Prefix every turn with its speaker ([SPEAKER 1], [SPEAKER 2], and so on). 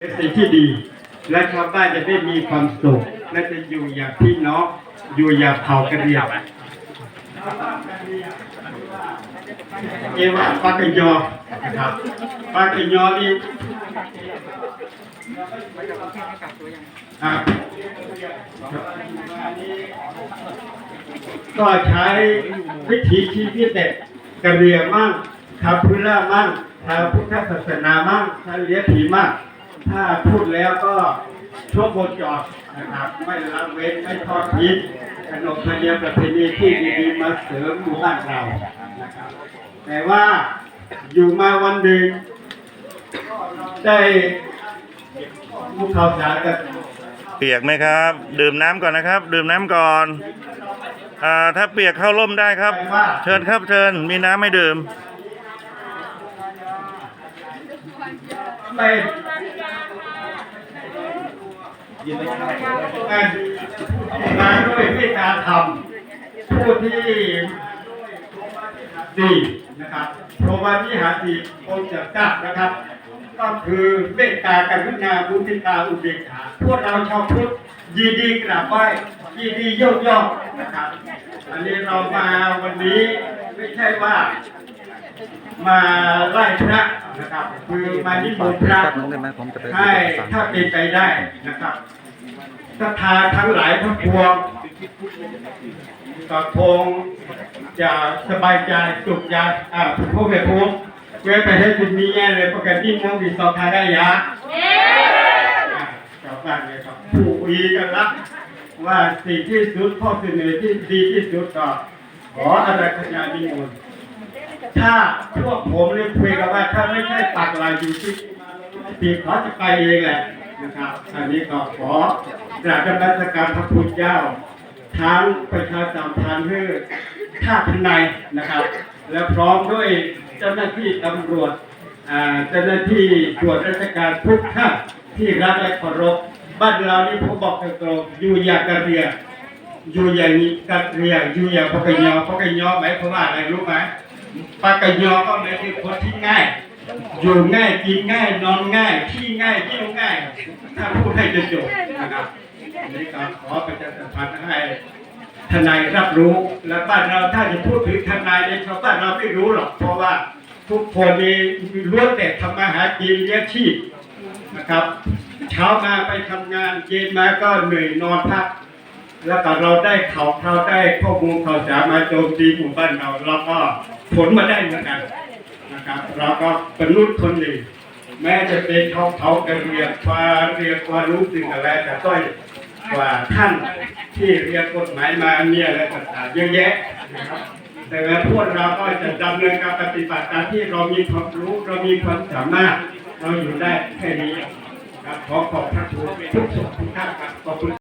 [SPEAKER 1] เป็นสิ่งที่ดี และชาวบ้านจะได้มีความสุขและจะอยู่อย่างพี่น้องอยู่อย่างเผ่ากันเดียวเอว่าปากกันยอนะครับปากกันยอนี่ก็ใช้วิถีชีวิตเด็กกระเรียมั่งทาพุล่ามั่งทาพุทธศาสนามั่งทาเลียผีมั่ง ถ้าพูดแล้วก็ช่วงบนจอดนะครับ ไม่ละเว้นไม่ทอดทิ้งขนบธรรมเนียมประเพณีที่ดีๆมาเสริมหมู่บ้านเรานะครับแต่ว่าอยู่มาวันหนึ่งได้ผู้ข่าวสารกับ
[SPEAKER 2] เปียกไหมครับ ดื่มน้ำก่อนนะครับ ดื่มน้ำก่อนอ่าถ้าเปียกเข้าร่มได้ครับ เชิญครับเชิญมีน้ำให้ดื่ม
[SPEAKER 1] ไป งานด้วยเมตตาธรรมผู้ที่ดีนะครับเพราะว่าที่หาดีองค์จะกล้านะครับ ก็คือเมตตากรุณาบุญตาอุเบกขาพวกเราชาวพุทธยินดีกราบไหว้ยินดียกย่องนะครับ อันนี้เรามาวันนี้ไม่ใช่ว่า มาไหว้พระ นะครับ คือมานิมนต์พระ
[SPEAKER 3] แป๊บนึงได้ไหมผมจะไป
[SPEAKER 1] ให้ถ้าเป็นไปได้นะครับศรัทธาทั้งหลายทั้งปวงก็คงจะสบายใจสุขใจอ่าพวกแม่พวกเว้ไปให้คุณมีแง่เลยประกันที่มองดีสอบทาได้ยะชาวบ้านเลยครับผู้อีกันละว่าสิ่งที่สุดข้อเสนอที่ดีที่สุดก็ขออาราธนานิมนต์ ถ้าพวกผมเนี่ยคุยกันว่าถ้าไม่ใช่ปักลายอยู่ที่ปีขาจะไปเองแหละนะครับอันนี้ก็ขอกราบนมัสการพระพุทธเจ้าทั้งประชาสัมพันธ์เพื่อท่าพนัยนะครับ และพร้อมด้วยเจ้าหน้าที่ตำรวจอ่าเจ้าหน้าที่ตรวจราชการทุกท่านที่รักและเคารพบ้านเรานี่ผมบอกตรงๆอยู่อย่างกระเรียอยู่อย่างนี้กัดเรียอยู่อย่างพกยอพกยอหมายความว่าอะไรรู้ไหม ปากยอก็หมายถึงคนที่ง่าย อยู่ง่ายกินง่าย นอนง่ายที่ง่ายเที่ยวง่าย ถ้าพูดให้จะจบนะครับนนี้ก็ขอประชาสัมพันธ์ให้ทนายรับรู้และบ้านเราถ้าจะพูดถึงทนายในชาวบ้านเราไม่รู้หรอกเพราะว่าทุกคนมีล้วนแต่ทำมาหากินเลี้ยงชีพนะครับ เช้ามาไปทำงานเย็นมาก็เหนื่อยนอนพัก แล้วก็เราได้ข่าวข่าวได้ข้อมูลข่าวสารมาโจมตีหมู่บ้านเราเราก็ผลมาได้เหมือนกันนะครับ เราก็เป็นรุ่นคนหนึ่งแม้จะเป็นเขาเขากันเรียนว่าเรียนว่ารู้สิ่งอะไรแต่ต้อยกว่าท่านที่เรียนกฎหมายมาเนี่ยอะไรต่างๆเยอะแยะนะครับแต่ว่าพวกเราก็จะดำเนินการปฏิบัติตามที่เรามีความรู้เรามีความสามารถเราอยู่ได้แค่นี้ครับขอขอบพระคุณทุกสุขทุกท่านครับขอบคุณ